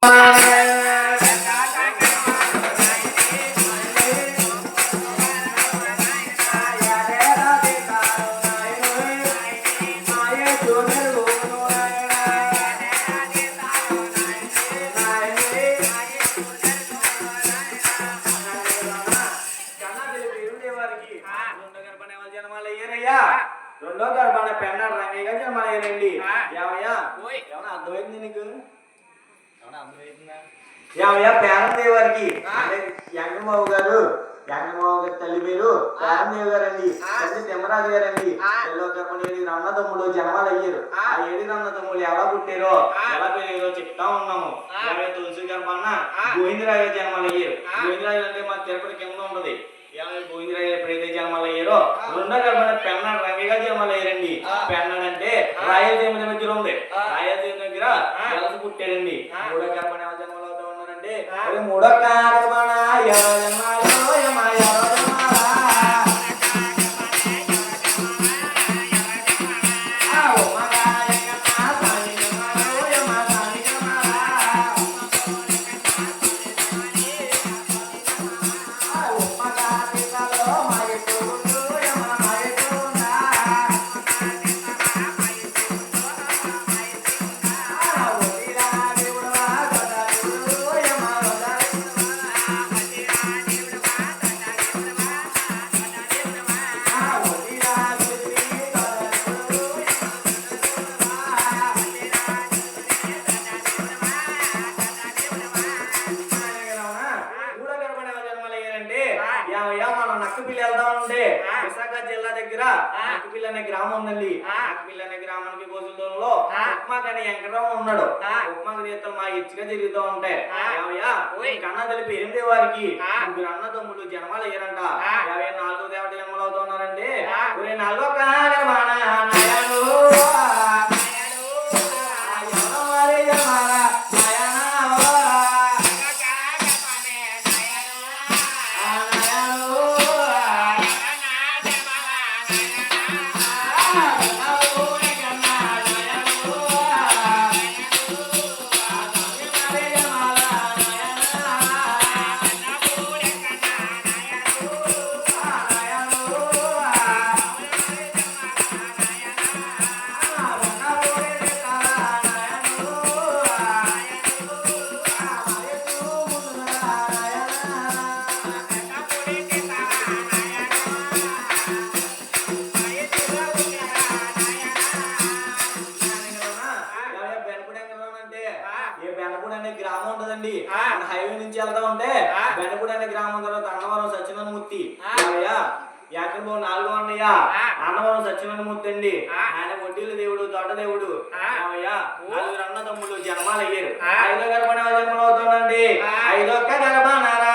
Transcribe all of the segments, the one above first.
Bye. Ramadev గారండి తండ్రి తిమ్మరాజు గారండి. తెల్లకర్మనేని రన్నదమ్ములు జన్మలు అయ్యారు ఆ. ఏడు రన్నదమ్ములు ఎలా పుట్టారో ఎలా పెరిగారో చెప్తా ఉన్నాము. తులసి గర్భన్న గోవిందరాజు జన్మలు అయ్యారు గోవిందరాజు అంటే మన తిరుపతి కింద ఉంటది. ఉప్మాకి వెంకటరామ ఉన్నాడు. ఉప్మాకి నేతలు మా ఇచ్చిగా తిరుగుతూ ఉంటాయి కన్న తెలిపి ఎనిమిది వారికి? ముగ్గురు అన్న తమ్ముడు జన్మలు అయ్యారంట. యాభై నాలుగో దేవత జన్మలు అవుతున్నారంటే నాలుగో కాదు మానా దొడ్డదేవుడు నలుగురు అన్న తమ్ముడు ఐదో గర్భ జన్మలు అవుతుందండి ఐదో గర్భణ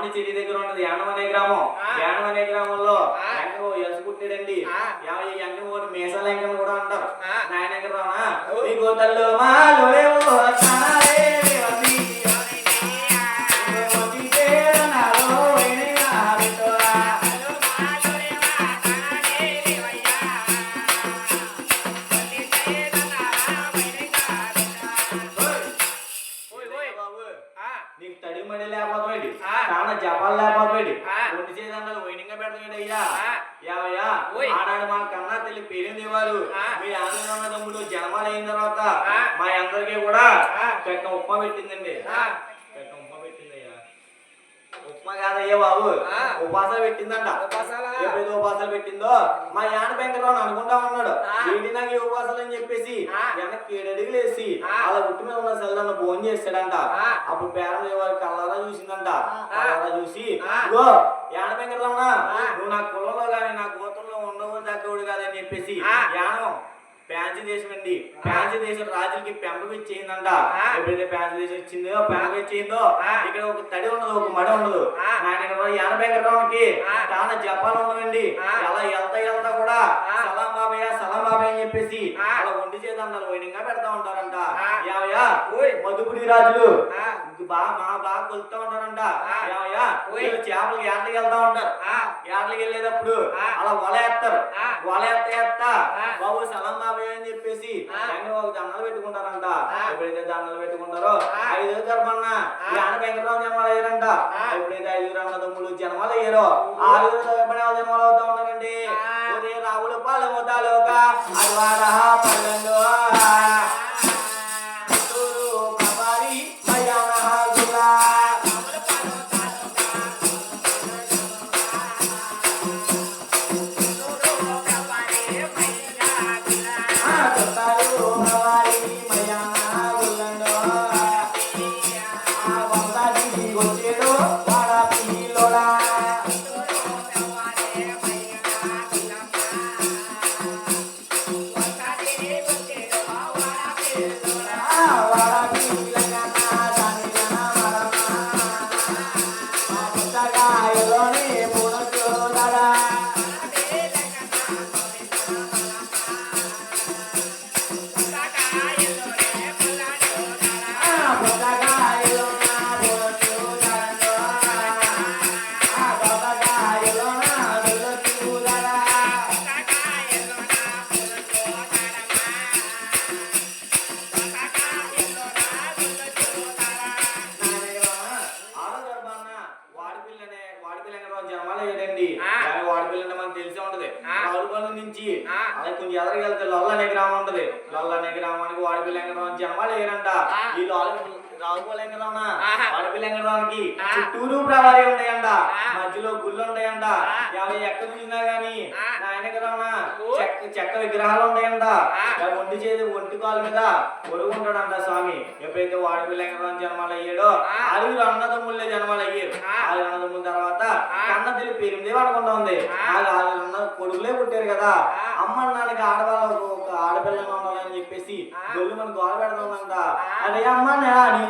పాండిచేరి దగ్గర ఉన్నది యానం అనే గ్రామం. యానం అనే గ్రామంలో యంకం ఎలుసుకుంటాడండి యాభై యంకం కూడా అంటారు. నాయన యంకం కూడా చెక్క ఉప్మా పెట్టిందండి. చెక్క ఉప్మా పెట్టిందయ్యా. ఉప్మా కాదయ్యా బాబు ఉపాస పెట్టిందంట. ఎప్పుడైతే ఉపాసాలు పెట్టిందో మా యాన వెంకటరావు అనుకుంటా ఉన్నాడు. ఏంటి నాకు ఉపాసాలు? అని చెప్పేసి వెనక్కి ఏడడుగులు వేసి అలా ఉట్టు మీద ఉన్న సెల్ సెల్లన్న భోజనం చేస్తాడంట. అప్పుడు పేరం వారు కళ్ళారా చూసిందంట. కళ్ళారా చూసి గో యాన వెంకటరావునా నువ్వు నా కులంలో కానీ నా గోత్రంలో ఉండవు దక్కవుడు కాదని చెప్పేసి యానం ఫ్యాన్సీ దేశం అండి ఫ్యాన్సీ దేశం రాజులకి పెంపకం ఇచ్చేయిందంట. ఎప్పుడైతే ఫ్యాన్సీ దేశం ఇచ్చిందో పెంపకం ఇచ్చేయిందో. ఇక్కడ ఒక తడి ఉండదు ఒక మడి ఉండదు ఆ. నాయన ఎనభై ఆ. చాలా జపాలు ఉండవండి ఆ. ఎలా వెళ్తా వెళ్తా కూడా. సలాం బాబాయ్ సలాం బాబాయ్ అని చెప్పేసి. అలా వండి చేద్దాం వైనింగా పెడతా ఉంటారంట. యావయ్యా. మధుపుడి రాజులు ఆ. బాగా మా బాగా కొలుతా ఉంటారంట. యావయ్యా చేపలు ఏటకి వెళ్తా ఉంటారు ఆ. ఏటకి వెళ్ళేటప్పుడు. అలా వల ఎత్తారు. వల ఎత్త ఎత్త. బాబు సలాం బాబాయ్ అని చెప్పేసి ఒక దండలు పెట్టుకుంటారంట. ఎప్పుడైతే దండలు పెట్టుకుంటారో. ఐదు జరపన్న ఆ. యాన వెంకటరావు జన్మలు అయ్యారంట. ఎప్పుడైతే ఐదుగురు అన్నదమ్ములు జన్మలు అయ్యారో ఆరుగురు జన్మలు అవుతా ఉన్నారండి రావులు పాలము తాలూకా అల్వాడ పల్లెండు నుంచి. అలా కొంచెం ఎదరికి వెళ్తే లొల్ల అనే గ్రామం ఉంటది లొల్ల అనే గ్రామానికి వాడిపిల్ల వెంకటరావు జన్మాలు ఏరంట ఆ. ఈ వెంకటరావుకి ఆ. చుట్టూరు ప్రవారీ ఉంటాయంట. మధ్యలో గుళ్ళు ఉంటాయంట. యాభై ఎక్కడ చూసినా గానీ ఆ. నాయన గ్రామన ఓ. చెక్క చెక్క విగ్రహాలు ఉంటాయంట ఒంటి చేతి ఒంటి కాలు మీద ఒరుగుంటాడంట స్వామి ఎప్పుడైతే వాడిపిల్ల వెంకటరావు జన్మాలు అయ్యాడో. ఆరుగురు అన్నదమ్ముళ్ళే జన్మాలు అయ్యారు ఆ. ఆరుగురు అన్నదమ్ముల తర్వాత ఆ. కన్న తెలివి పెరిమిదే పడకుండా ఉంది. వాళ్ళు ఆరుగురు అన్న కొడుకులే పుట్టారు కదా. అమ్మ నాన్నకి ఆడవాళ్ళ ఒక ఆడపిల్లగా ఉండాలని చెప్పేసి. గొల్లు మనకు గోడ పెడుతుందంట ఆ. అదే అమ్మ నానికమ్మ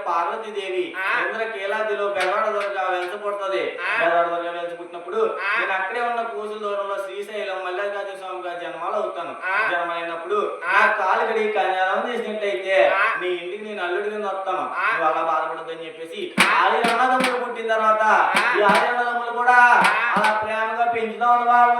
సతి అయిన పార్వతీ దేవి ఆ. ఇంద్ర కీలాదిలో బెదవాడ దొరగా వెళ్తూ పుడుతుంది ఆ. బెదవాడ దొరగా వెళ్తూ పుట్టినప్పుడు ఆ. నేను అక్కడే ఉన్న పూజల దూరంలో శ్రీశైలం మల్లికార్జున స్వామి గారి జన్మాలు అవుతాను. జన్మైనప్పుడు ఆ. నా కాలు కడిగి కళ్యాణం చేసినట్టయితే ఆ. నీ ఇంటికి నేను అల్లుడి కింద వస్తాను. నువ్వు అలా బాధపడద్దు అని చెప్పేసి. ఆది అన్నదమ్ములు పుట్టిన తర్వాత. ఈ ఆది అన్నదమ్ములు కూడా. అలా ప్రేమగా పెంచుదాం బాబు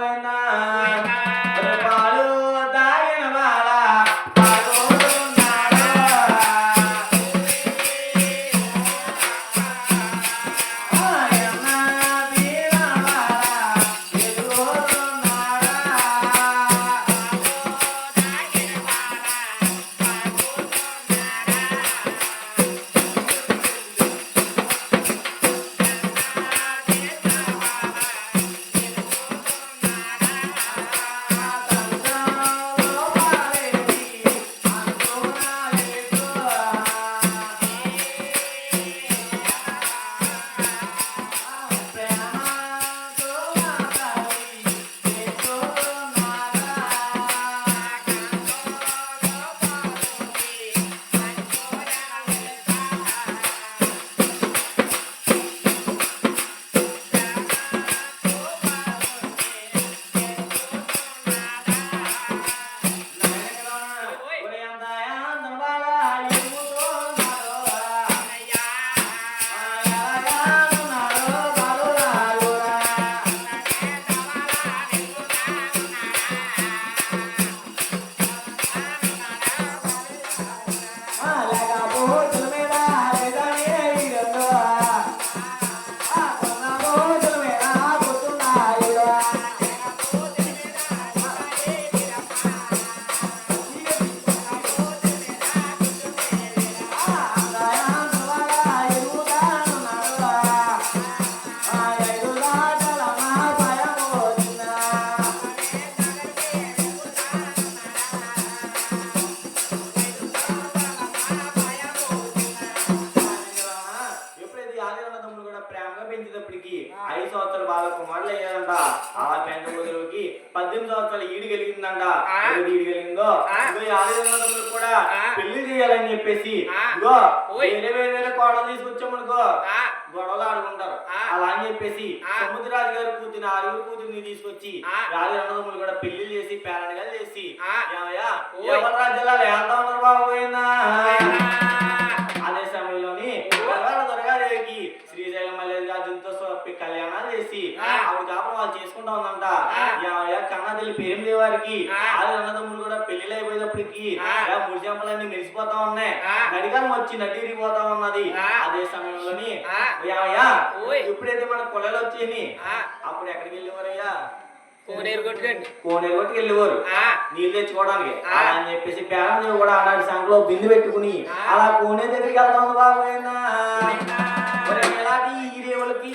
కోడలు తీసుకొచ్చామనుకో గొడవలు ఆడుకుంటారు. అలా అని చెప్పేసి ఆ. సముద్రరాజు గారి కూతురు ఆరుగురు కూతుర్ని తీసుకొచ్చి. రాజు అన్నదమ్ములు కూడా పెళ్ళి చేసి పేరణగా చేసి. ఎవరి రాజ్యాలు వెళ్తా ఉన్నారు బాబు పోయిందా కళ్యాణాలు చేసి. ఆవిడ కాపురం వాళ్ళు చేసుకుంటా ఉందంట. కన్నా తల్లి పేరు వారికి. ఆది అన్నదమ్ములు కూడా పెళ్ళిళ్ళు అయిపోయేటప్పటికి ముడి చెంపలన్నీ మెరిసిపోతా ఉన్నాయి. ఆ. నడిగాలం వచ్చి నటిరిగిపోతా ఉన్నది. అదే సమయంలోని. ఎప్పుడైతే మన కొలలు వచ్చేయి ఆ, అప్పుడు ఎక్కడికి వెళ్ళేవారయ్యా? కోనేరు కొట్టుకోండి కోనేరు కొట్టుకు వెళ్ళేవారు ఆ, నీళ్ళు తెచ్చుకోవడానికి. అని చెప్పేసి పేరందేవి కూడా ఆనాటి సంఖలో బిందు పెట్టుకుని. అలా కోనే దగ్గరికి వెళ్తా ఉంది బాబు ఈ రేవులకి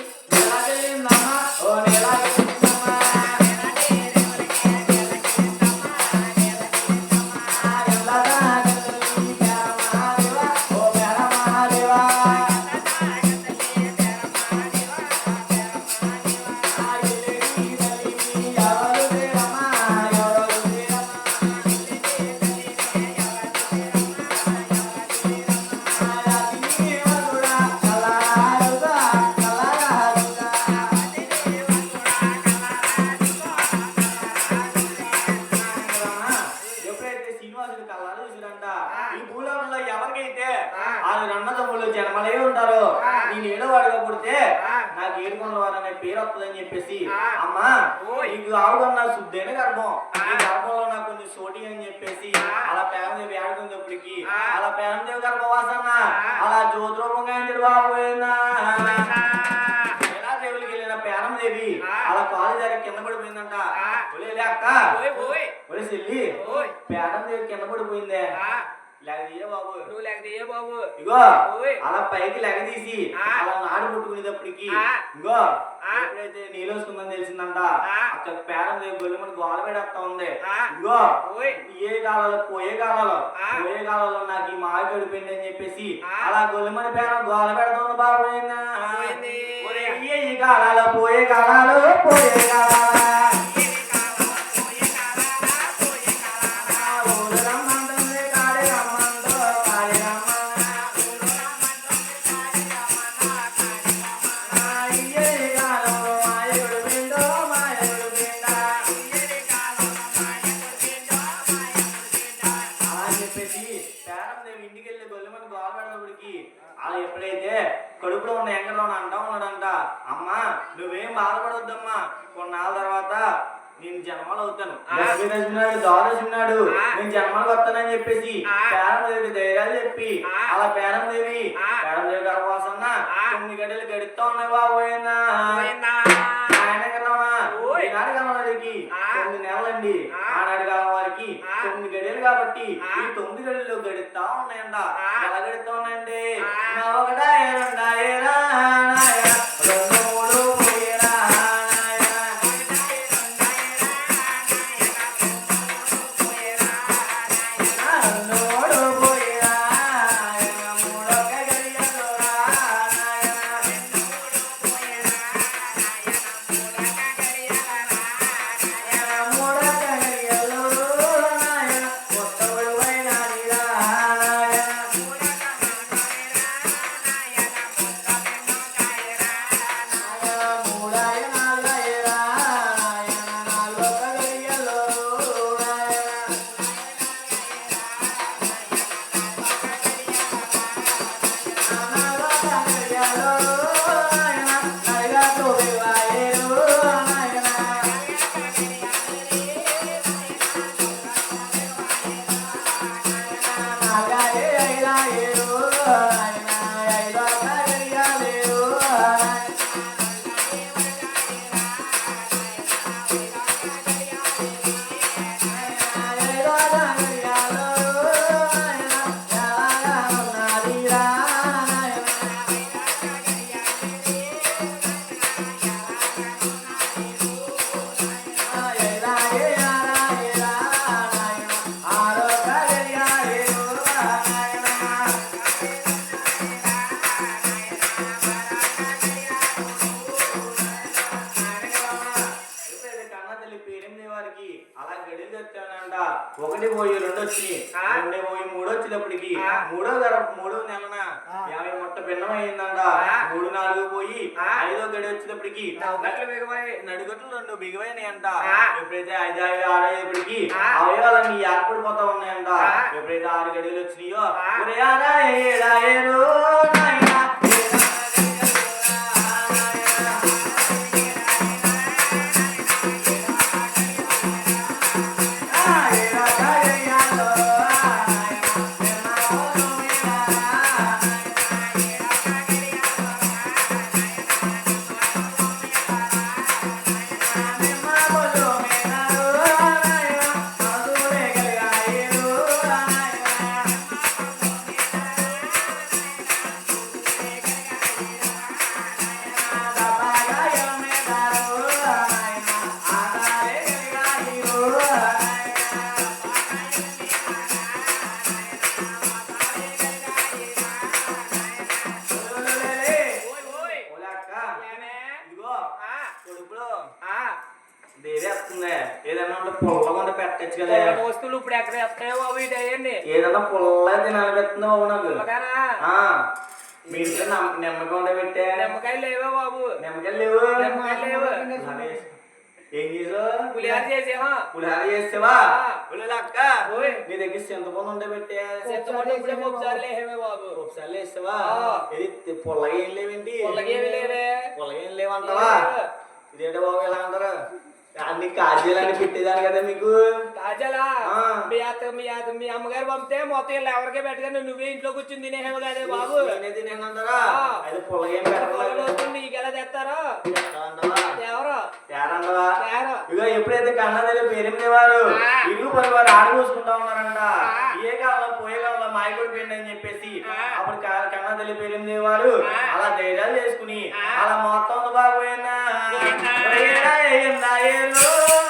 అమ్మా నీకు ఆవుగన్న శుద్ధైన గర్భం. ఈ గర్భంలో నాకు కొన్ని సోటి అని చెప్పేసి అలా పేమదేవి ఆడుకునేటప్పటికి అలా పేమదేవి గర్భవాసన్న అలా జ్యోతిరూపంగా ఏంటి బాబు పోయిందా ఎలా దేవుడికి వెళ్ళిన పేరందేవి అలా కాలు జారి కింద పడిపోయిందంట. ఒలే అక్క. ఒలే చెల్లి పేరందేవి కింద పడిపోయిందే. నువ్వు బాబు ఇగో. అలా పైకి లెగదీసి. అలా నాడు పుట్టుకునేటప్పటికి. ఇగో. ఎప్పుడైతే నీలోసుకుందని తెలిసిందంట ఆ. అక్కడ పేరం గొల్లి మన గోల పెడతా ఉంది. ఇగో ఓయ్ ఏ కాలంలో పోయే కాలంలో. పోయే కాలంలో నాకు ఈ మాయ గడిపోయింది అని చెప్పేసి. అలా గొల్లిమని పేరం గోల పెడుతుంది బాబు ఈ కాలాలు పోయే కాలాలు పోయే కాలాలు జన్మలు అవుతాను ఆ. లక్ష్మీ నరసింహనాయుడు ద్వాదశినాడు ఆ. నేను జన్మలు వస్తానని చెప్పేసి ఆ. పేరం దేవి ధైర్యాలు చెప్పి. అలా పేరం దేవి ఆ. పేరం దేవి గర్భవాసన్న. తొమ్మిది గంటలు గడుపుతా ఉన్నాయి బాబోయేనా. ఈనాడు కాలం వారికి ఆ. తొమ్మిది నెలలండి. ఆనాడు కాలం వారికి ఆ. తొమ్మిది గడియలు కాబట్టి. ఈ తొమ్మిది ఉన్నాయంట ఆ. ఎలా గడుస్తా ఉన్నాయండి. నా ఒకటాయ ఒకటి పోయి రెండు వచ్చి ఆ. రెండే పోయి మూడు వచ్చినప్పటికి. మూడో ధర మూడో నెలన యాభై ముట్ట భిన్నం అయిందంట. మూడు నాలుగు పోయి. ఐదో గడి వచ్చినప్పటికి. నడిగట్లు రెండు బిగిపోయినాయి అంట. ఎప్పుడైతే ఐదు ఐదు ఆరు అయ్యేప్పటికి. అవయవాలన్నీ ఏర్పడిపోతా ఉన్నాయంట. ఎప్పుడైతే ఆరు గడిలు వచ్చినాయో పులిహార చేసేమా పులిహార చేసావా? ఓయ్. నీ దగ్గర చింతపండు ఉండే పెట్టే చింతపండు ఇప్పుడే ఒకసారి లేవే బాబు. ఒకసారి వేసావా ఆ. ఇది పుల్లగా ఏం లేవేంటి? పుల్లగేమి లేవే. పుల్లగా ఏం లేవంటావా? లేవు. ఇదేంటి బాబు ఇలా అంటారు? అన్ని కాజీలని పెట్టేదాన్ని కదా మీకు? కాజలా. మీ అత్త మీ అత్త మీ అమ్మగారు పంపితే మొత్తం వీళ్ళు ఎవరికే పెట్టగా నువ్వే ఇంట్లో కూర్చుని తినేహేమో కదే బాబు. నేనే తినేనంటారా. అది పుల్లగా ఏం పొలం పెట్టలేదు నీకు ఎలా తెస్తారో ఎవరు? తేరండవా. ఇగో ఎప్పుడైతే కన్నదల్లి ఆ. ఇరుగు పని వారు ఆడ చూసుకుంటా ఉన్నారంట. ఏ కాలంలో పోయే కాలంలో మాయకుడు పెండి అని చెప్పేసి. అప్పుడు క- కన్నదల్లి పేరుండేవారు ఆ. అలా ధైర్యాలు చేసుకుని. అలా మొత్తం ఉంది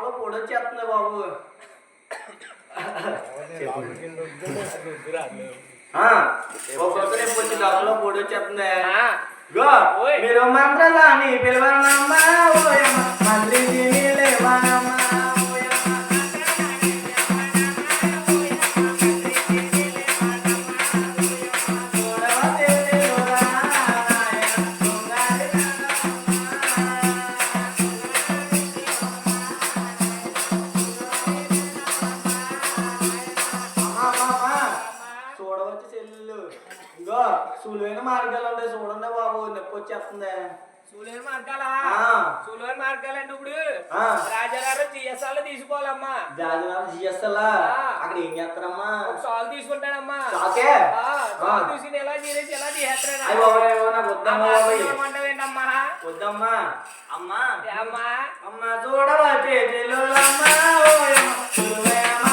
డాక్టర్ పొడొచ్చేస్తుంది బాబు. ఆ, ఒక్కొక్క నొప్పి వచ్చి డాక్టర్ పొడొచ్చేస్తుంది. మీరు మంత్రాలని పిలవనమ్మా ఓయమ్మ. మంత్రించి లేవనమ్మా. చూడవచ్చు చెల్లెలు. ఇంకో సులువైన మార్గాలు ఉంటాయి చూడండి బాబు నొప్పి వచ్చేస్తుంది. సూలేరు మార్గాలా? ఆ. సూలేరు మార్గాలంటే ఇప్పుడు. రాజాగారు జిఎస్ఆర్ తీసుకోవాలమ్మా. జాజనాలు జిఎస్ఎల్. అక్కడ ఏం చేస్తారమ్మా? సాల్ తీసుకుంటాడమ్మా. సాల్ చూసి ఎలా తీరేసి ఎలా తీసేస్తాడు నాకు వద్దమ్మా వద్దమ్మా. అమ్మా. అమ్మా అమ్మ చూడవా చేతిలోలమ్మా ఓయమ్మ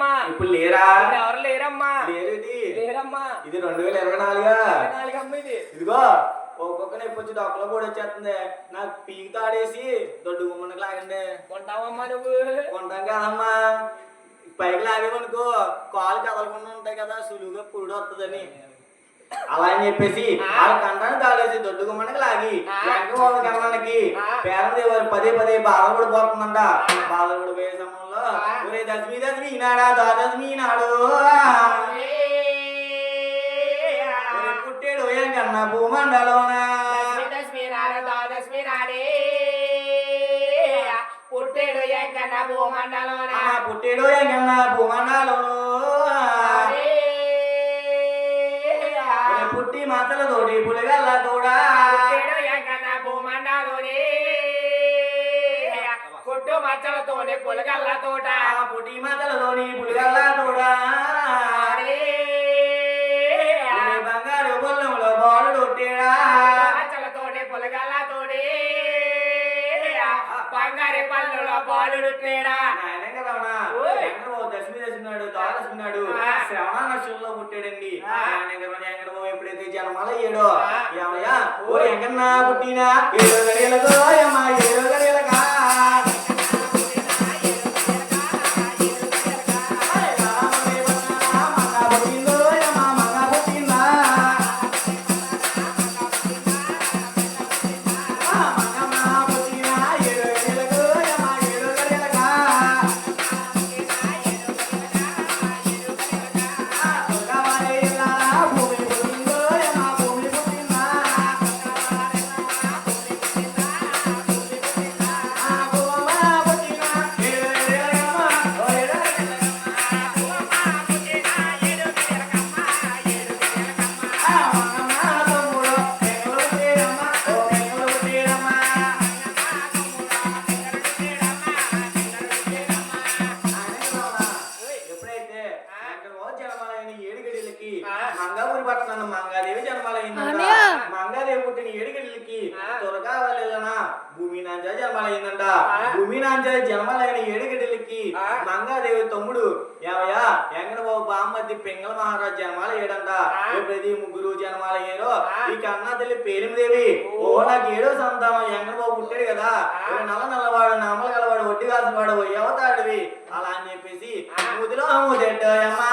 గట్టు ఇప్పుడు ఇప్పుడు లేరా? ఇప్పుడు ఎవరు లేరమ్మా? లేరేది ఏదమ్మా ఇది రెండు వేల ఇరవై నాలుగా? ఇది. ఇదిగో ఒక్కొక్క నొప్పి వచ్చి డొక్కలో కూడా వచ్చేస్తుంది. నాకు పీకి తాడేసి దొడ్డు గుమ్మడికి లాగండి. కొంటావమ్మా నువ్వు? కొంటాం కదమ్మా. పైకి లాగేమనుకో కాలు కదలకుండా ఉంటాయి కదా సులువుగా పురుడు వస్తుందని అలా అని చెప్పేసి వాళ్ళ కంటాన్ని తాడేసి దొడ్డు గుమ్మడికి లాగి వెంక వాళ్ళ కన్నానికి పేరంది వారు పదే పదే బాధపడిపోతుందంట బాధపడిపోయే సమయంలో ఒరే దశమి దశమి ఈనాడా దాదశమి ఈనాడు. పుట్టేడు ఏం కన్నా భూమండలోనా? పుట్టేడు ఎంకన్న భూమండలోన? అమ్మ పుట్టేడు ఏం కన్నా భూమండలోను. ఒరే పుట్టి మాతలతోటి పులిగల్ల తోడా పుట్టేడు ఎంకన్న భూమండలోని పుట్టు మచ్చలతోని పులగల్ల తోట పుట్టి మాతలతోని పులిగల్ల తోడా ఒరే బంగారు బొల్లంలో బాలుడు ఒట్టేడా? మచ్చలతోటి పులగల్ల తోటి బంగారి పళ్ళులో బాలుడు తేడా నాయనే కదమ్మా ఓయ్. వెంకటబాబు దశమి దశమినాడు ఆ. శ్రవణ నక్షత్రంలో పుట్టాడండి ఎప్పుడైతే జన్మల ఆ. ఏమయ్యా? ఓ ఎంకన్నా పుట్టినా ఏడో గడియలతో అమ్మా ఏడో గడియలకా నల్ల నల్లవాడు నమ్మలు గలవాడు ఒడ్డి కాసువాడు యువతాడివి. అలా అని చెప్పేసి ముదిలో ముదెట్టయమ్మా